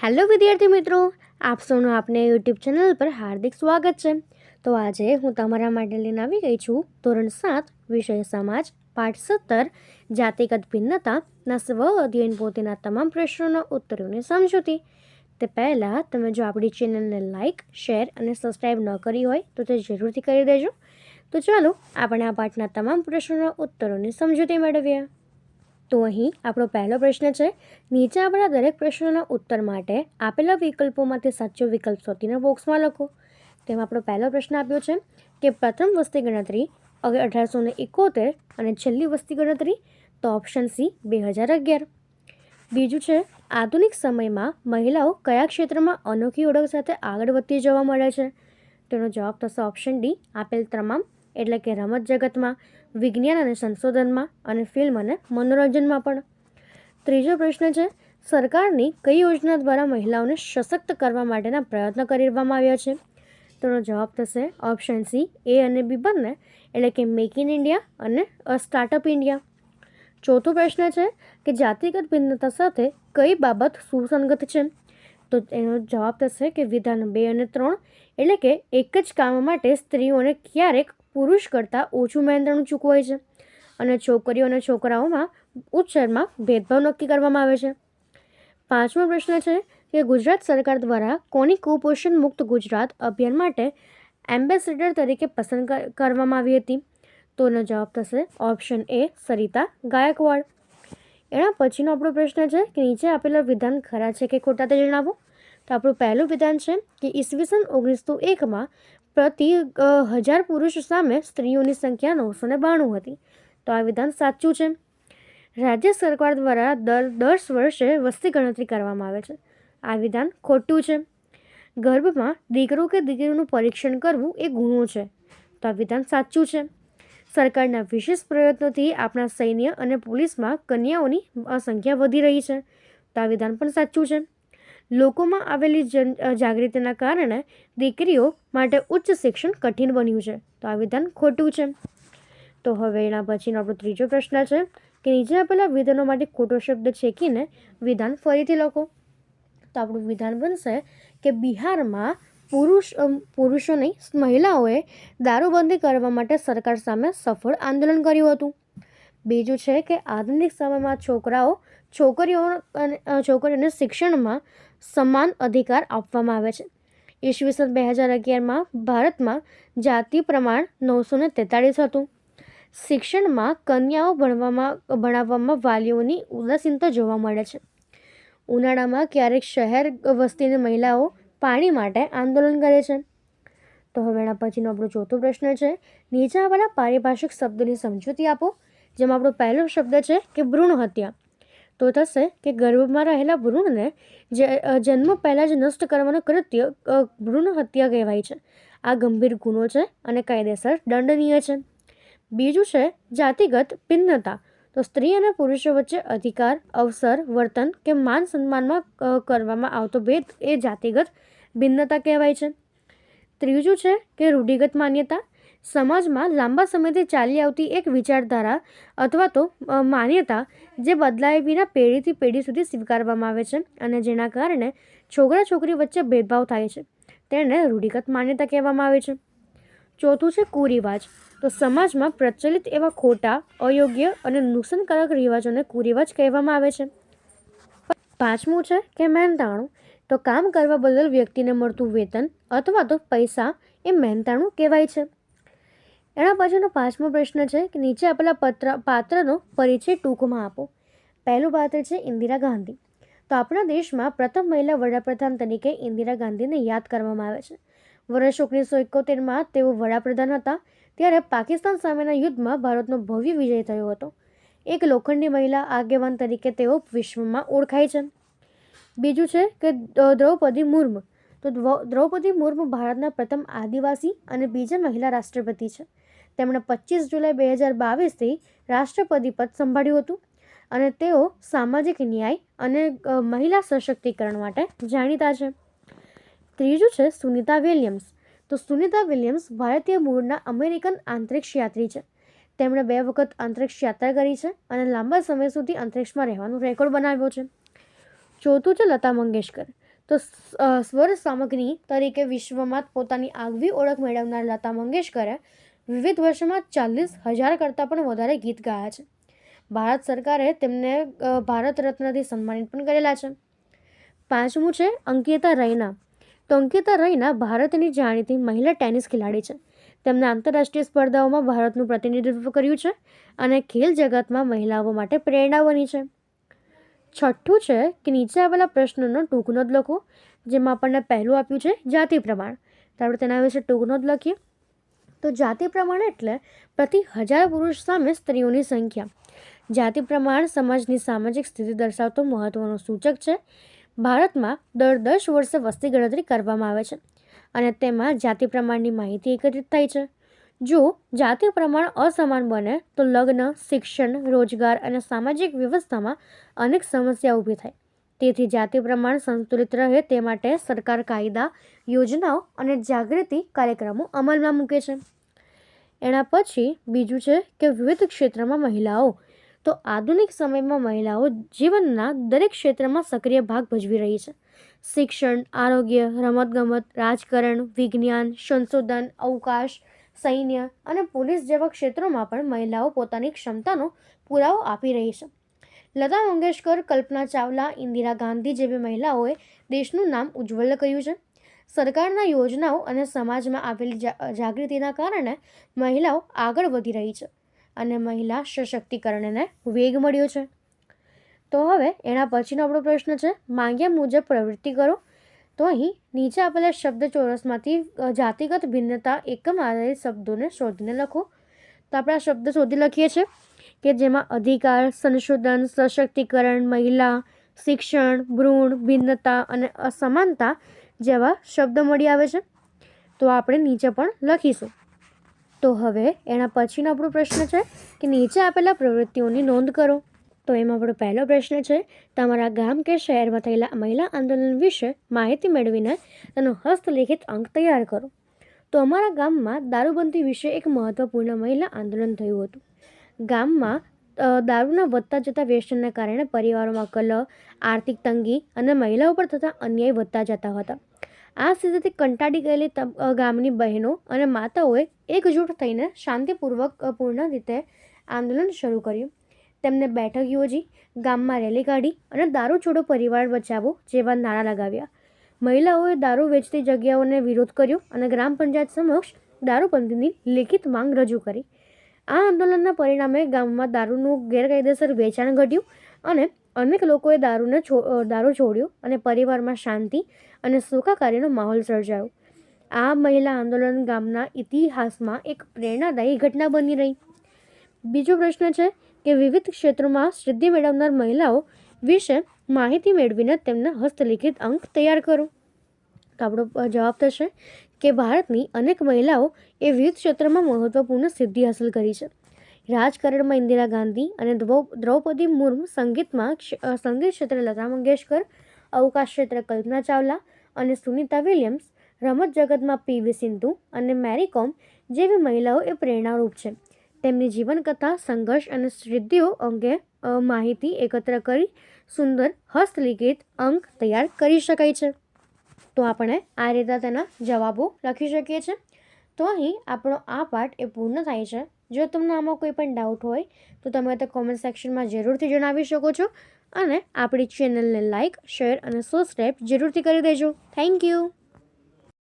Hello વિદ્યાર્થી મિત્રો. આપ સૌનું આપને યુટ્યુબ ચેનલ પર હાર્દિક સ્વાગત છે. તો આજે હું તમારા માટે લઈને આવી ગઈ છું ધોરણ સાત, વિષય સમાજ, પાઠ સત્તર, જાતિગત ભિન્નતાના સ્વ અધ્યયન પોતેના તમામ પ્રશ્નોના ઉત્તરોની સમજૂતી. તે પહેલાં તમે જો આપણી ચેનલને લાઇક શેર અને સબસ્ક્રાઈબ ન કરી હોય, તો તે જરૂરથી કરી દેજો. તો ચાલો આપણે આ પાઠના તમામ પ્રશ્નોના ઉત્તરોની સમજૂતી મેળવીએ. તો અહીં આપણો પહેલો પ્રશ્ન છે, નીચે આપણા દરેક પ્રશ્નોના ઉત્તર માટે આપેલા વિકલ્પોમાંથી સાચો વિકલ્પ શોધીને બોક્સમાં લખો. તેમાં આપણો પહેલો પ્રશ્ન આપ્યો છે કે પ્રથમ વસ્તી ગણતરી અઢારસો ને એકોતેર અને છેલ્લી વસ્તી ગણતરી તો ઓપ્શન સી બે હજાર અગિયાર. બીજું છે, આધુનિક સમયમાં મહિલાઓ કયા ક્ષેત્રમાં અનોખી ઓળખ સાથે આગળ વધતી જોવા મળે છે? તેનો જવાબ થશે ઓપ્શન ડી, આપેલ તમામ એટલે કે રમત જગતમાં, વિજ્ઞાન અને સંશોધનમાં અને ફિલ્મ અને મનોરંજનમાં પણ. ત્રીજો પ્રશ્ન છે, સરકારની કઈ યોજના દ્વારા મહિલાઓને સશક્ત કરવા માટેના પ્રયત્ન કરવામાં આવ્યા છે? તેનો જવાબ થશે ઓપ્શન સી એ અને બી બંને, એટલે કે મેક ઇન ઇન્ડિયા અને સ્ટાર્ટઅપ ઇન્ડિયા ચોથો પ્રશ્ન છે કે જાતિગત ભિન્નતા સાથે કઈ બાબત સુસંગત છે? તો એનો જવાબ થશે કે વિધાન બે અને ત્રણ, એટલે કે એક જ કામ માટે સ્ત્રીઓને ક્યારેક પુરુષ કરતાં ઓછું મહેનતાણું ચૂકવાય છે અને છોકરીઓ અને છોકરાઓમાં ઉચ્ચરમાં ભેદભાવ નક્કી કરવામાં આવે છે. પાંચમો પ્રશ્ન છે કે ગુજરાત સરકાર દ્વારા કોની કુપોષણ મુક્ત ગુજરાત અભિયાન માટે એમ્બેસેડર તરીકે પસંદ કરવામાં આવી હતી? તો એનો જવાબ થશે ઓપ્શન એ સરિતા ગાયકવાડ. એના પછીનો આપણો પ્રશ્ન છે કે નીચે આપેલા વિધાન ખરા છે કે ખોટા તે જણાવો? તો આપણું પહેલું વિધાન છે કે ઈસવીસન ઓગણીસો એકમાં પ્રતિ હજાર પુરુષ સામે સ્ત્રીઓની સંખ્યા નવસો ને બાણું હતી. તો આ વિધાન સાચું છે? રાજ્ય સરકાર દ્વારા દર, દસ વર્ષે વસ્તી ગણતરી કરવામાં આવે છે. આ વિધાન ખોટું છે. ગર્ભમાં દીકરો કે દીકરીનું પરીક્ષણ કરવું એ ગુનો છે. તો આ વિધાન સાચું છે. સરકારના વિશેષ પ્રયત્નોથી આપણા સૈન્ય અને પોલીસમાં કન્યાઓની સંખ્યા વધી રહી છે. તો આ વિધાન પણ સાચું છે. લોકોમાં આવેલી જન જાગૃતિના કારણે દીકરીઓ માટે ઉચ્ચ શિક્ષણ કઠિન બન્યું છે. તો આ વિધાન ખોટું છે. તો હવે એના પછીનો આપણો ત્રીજો પ્રશ્ન છે કે નીચે આપેલા વિધાનો માટે ખોટો શબ્દ છેકીને વિધાન ફરીથી લખો. તો આપણું વિધાન બનશે કે બિહારમાં પુરુષ પુરુષોની મહિલાઓએ દારૂબંધી કરવા માટે સરકાર સામે સફળ આંદોલન કર્યું હતું. બીજું છે કે આધુનિક સમયમાં છોકરાઓ, છોકરીઓ અને છોકરીઓને શિક્ષણમાં સમાન અધિકાર આપવામાં આવે છે. ઈસવીસન બે હજાર અગિયારમાં ભારતમાં જાતિ પ્રમાણ નવસો ને તેતાળીસ હતું. શિક્ષણમાં કન્યાઓ ભણવામાં, ભણાવવામાં વાલીઓની ઉદાસીનતા જોવા મળે છે. ઉનાળામાં ક્યારેક શહેર વસ્તીની મહિલાઓ પાણી માટે આંદોલન કરે છે. તો હવે એના પછીનો આપણો ચોથો પ્રશ્ન છે. નીચે આવેલા પારિભાષિક શબ્દોની સમજૂતી આપો, જેમાં આપણો પહેલો શબ્દ છે કે ભ્રૂણ હત્યા. તો થશે કે ગર્ભમાં રહેલા ભ્રૂણને જે જન્મ પહેલાં જ નષ્ટ કરવાનું કૃત્ય ભ્રૂણ હત્યા કહેવાય છે. આ ગંભીર ગુનો છે અને કાયદેસર દંડનીય છે. બીજું છે જાતિગત ભિન્નતા. તો સ્ત્રી અને પુરુષો વચ્ચે અધિકાર, અવસર, વર્તન કે માન સન્માનમાં કરવામાં આવતો ભેદ એ જાતિગત ભિન્નતા કહેવાય છે. ત્રીજું છે કે રૂઢિગત માન્યતા. સમાજમાં લાંબા સમયથી ચાલી આવતી એક વિચારધારા અથવા તો માન્યતા જે બદલાય વિના પેઢીથી પેઢી સુધી સ્વીકારવામાં આવે છે અને જેના કારણે છોકરા છોકરી વચ્ચે ભેદભાવ થાય છે. તેને રૂઢિગત માન્યતા કહેવામાં આવે છે. ચોથું છે કુરિવાજ. તો સમાજમાં પ્રચલિત એવા ખોટા, અયોગ્ય અને નુકસાનકારક રિવાજોને કુરિવાજ કહેવામાં આવે છે. પાંચમું છે કે મહેનતાણું તો કામ કરવા બદલ વ્યક્તિને મળતું વેતન અથવા તો પૈસા એ મહેનતાણું કહેવાય છે. એના પછીનો પાંચમો પ્રશ્ન છે કે નીચે આપેલા પત્ર, પાત્રનો પરિચય ટૂંકમાં આપો. પહેલું પાત્ર છે ઇન્દિરા ગાંધી. તો આપણા દેશમાં પ્રથમ મહિલા વડાપ્રધાન તરીકે ઇન્દિરા ગાંધીને યાદ કરવામાં આવે છે. વર્ષ ઓગણીસો એકોતેરમાં તેઓ વડાપ્રધાન હતા, ત્યારે પાકિસ્તાન સામેના યુદ્ધમાં ભારતનો ભવ્ય વિજય થયો હતો. એક લોખંડી મહિલા આગેવાન તરીકે તેઓ વિશ્વમાં ઓળખાય છે. બીજું છે કે દ્રૌપદી મુર્મુ. તો દ્રૌપદી મુર્મુ ભારતના પ્રથમ આદિવાસી અને બીજા મહિલા રાષ્ટ્રપતિ છે. તેમણે પચીસ જુલાઈ બે હજાર બાવીસથી રાષ્ટ્રપતિ પદ સંભાળ્યું હતું અને તેઓ સામાજિક ન્યાય અને મહિલા સશક્તિકરણ માટે જાણીતા છે. ત્રીજું છે સુનિતા વિલિયમ્સ. તો સુનિતા વિલિયમ્સ ભારતીય મૂળના અમેરિકન આંતરિક્ષ યાત્રી છે. તેમણે બે વખત અંતરિક્ષ યાત્રા કરી છે અને લાંબા સમય સુધી અંતરિક્ષમાં રહેવાનો રેકોર્ડ બનાવ્યો છે. ચોથું છે લતા મંગેશકર. તો સ્વર સામગ્રી તરીકે વિશ્વમાં પોતાની આગવી ઓળખ મેળવનાર લતા મંગેશકરે વિવિધ વર્ષોમાં ચાલીસ હજાર કરતાં પણ વધારે ગીત ગાયા છે. ભારત સરકારે તેમને ભારત રત્નથી સન્માનિત પણ કરેલા છે. પાંચમું છે અંકિતા રૈના. તો અંકિતા રૈના ભારતની જાણીતી મહિલા ટેનિસ ખેલાડી છે. તેમણે આંતરરાષ્ટ્રીય સ્પર્ધાઓમાં ભારતનું પ્રતિનિધિત્વ કર્યું છે અને ખેલ જગતમાં મહિલાઓ માટે પ્રેરણા બની છે. છઠ્ઠું છે કે નીચે આવેલા પ્રશ્નોનો ટૂંકનો જ લખો, જેમાં આપણને પહેલું આપ્યું છે જાતિ પ્રમાણ. તો આપણે તેના વિશે ટૂંકનો જ લખીએ. તો જાતિ પ્રમાણ એટલે પ્રતિ હજાર પુરુષ સામે સ્ત્રીઓની સંખ્યા. જાતિ પ્રમાણ સમાજની સામાજિક સ્થિતિ દર્શાવતો મહત્વનો સૂચક છે. ભારતમાં દર દસ વર્ષે વસ્તી ગણતરી કરવામાં આવે છે અને તેમાં જાતિ પ્રમાણની માહિતી એકત્રિત થાય છે. જો જાતિ પ્રમાણ અસમાન બને તો લગ્ન, શિક્ષણ, રોજગાર અને સામાજિક વ્યવસ્થામાં અનેક સમસ્યા ઊભી થાય. તેથી જાતિ પ્રમાણ સંતુલિત રહે તે માટે સરકાર કાયદા, યોજનાઓ અને જાગૃતિ કાર્યક્રમો અમલમાં મૂકે છે. એના પછી બીજું છે કે વિવિધ ક્ષેત્રમાં મહિલાઓ. તો આધુનિક સમયમાં મહિલાઓ જીવનના દરેક ક્ષેત્રમાં સક્રિય ભાગ ભજવી રહી છે. શિક્ષણ, આરોગ્ય, રમતગમત, રાજકારણ, વિજ્ઞાન, સંશોધન, અવકાશ, સૈન્ય અને પોલીસ જેવા ક્ષેત્રોમાં પણ મહિલાઓ પોતાની ક્ષમતાનો પુરાવો આપી રહી છે. લતા મંગેશકર, કલ્પના ચાવલા, ઇન્દિરા ગાંધી જેવી મહિલાઓએ દેશનું નામ ઉજ્જવલ કર્યું છે. સરકારના યોજનાઓ અને સમાજમાં આવેલી જાગૃતિના કારણે મહિલાઓ આગળ વધી રહી છે અને મહિલા સશક્તિકરણને વેગ મળ્યો છે. તો હવે એના પછીનો આપણો પ્રશ્ન છે, માંગ્યા મુજબ પ્રવૃત્તિ કરો. તો અહીં નીચે આપેલા શબ્દ ચોરસમાંથી જાતિગત ભિન્નતા એકમ આધારિત શબ્દોને શોધીને લખો. તો આપણે આ શબ્દ શોધી લખીએ છીએ કે જેમાં અધિકાર, સંશોધન, સશક્તિકરણ, મહિલા, શિક્ષણ, ભ્રૂણ, ભિન્નતા અને અસમાનતા જેવા શબ્દ મળી આવે છે, તો આપણે નીચે પણ લખીશું. તો હવે એના પછીનો આપણો પ્રશ્ન છે કે નીચે આપેલા પ્રવૃત્તિઓની નોંધ કરો. તો એમાં આપણો પહેલો પ્રશ્ન છે, તમારા ગામ કે શહેરમાં થયેલા મહિલા આંદોલન વિશે માહિતી મેળવીને તેનો હસ્તલિખિત અંક તૈયાર કરો. તો અમારા ગામમાં દારૂબંધી વિશે એક મહત્ત્વપૂર્ણ મહિલા આંદોલન થયું હતું. ગામમાં દારૂના વધતા જતા વ્યસનના કારણે પરિવારોમાં કલહ, આર્થિક તંગી અને મહિલાઓ પર થતા અન્યાય વધતા જતા હતા. આ સ્થિતિથી કંટાળી ગયેલી ગામની બહેનો અને માતાઓએ એકજૂટ થઈને શાંતિપૂર્વક પૂર્ણ રીતે આંદોલન શરૂ કર્યું. તેમને બેઠક યોજી, ગામમાં રેલી કાઢી અને દારૂ છોડો પરિવાર બચાવો જેવા નારા લગાવ્યા. મહિલાઓએ દારૂ વેચતી જગ્યાઓને વિરોધ કર્યો અને ગ્રામ પંચાયત સમક્ષ દારૂબંધીની લેખિત માંગ રજૂ કરી. આ આંદોલનના પરિણામે ગામમાં દારૂનું ગેરકાયદેસર વેચાણ ઘટ્યું અને અનેક લોકોએ દારૂને દારૂ છોડ્યો અને પરિવારમાં શાંતિ અને સુખાકારીનો માહોલ સર્જાયો. આ મહિલા આંદોલન ગામના ઇતિહાસમાં એક પ્રેરણાદાયી ઘટના બની રહી. બીજો પ્રશ્ન છે કે વિવિધ ક્ષેત્રોમાં સિદ્ધિ મેળવનાર મહિલાઓ વિશે માહિતી મેળવીને તેમના હસ્તલિખિત અંક તૈયાર કરો. તો આપણો જવાબ થશે કે ભારતની અનેક મહિલાઓ એ વિવિધ ક્ષેત્રમાં મહત્વપૂર્ણ સિદ્ધિ હાંસલ કરી છે. રાજકારણમાં ઇન્દિરા ગાંધી અને દ્રૌપદી મુર્મુ સંગીતમાં સંગીત ક્ષેત્રે લતા મંગેશકર, અવકાશ ક્ષેત્રે કલ્પના ચાવલા અને સુનિતા વિલિયમ્સ, રમત જગતમાં પીવી સિંધુ અને મેરી કોમ જેવી મહિલાઓ એ પ્રેરણારૂપ છે. તેમની જીવનકથા, સંઘર્ષ અને સિદ્ધિઓ અંગે માહિતી એકત્ર કરી સુંદર હસ્તલિખિત અંક તૈયાર કરી શકાય છે. તો આપણે આ રીતે તેના જવાબો લખી શકીએ છીએ. તો અહીં આપણો આ પાઠ એ પૂર્ણ થાય છે. જો તમને આમાં કોઈ પણ ડાઉટ હોય, તો તમે તે કોમેન્ટ સેક્શનમાં જરૂરથી જણાવી શકો છો અને આપણી ચેનલને લાઇક શેર અને સબસ્ક્રાઈબ જરૂરથી કરી દેજો. Thank you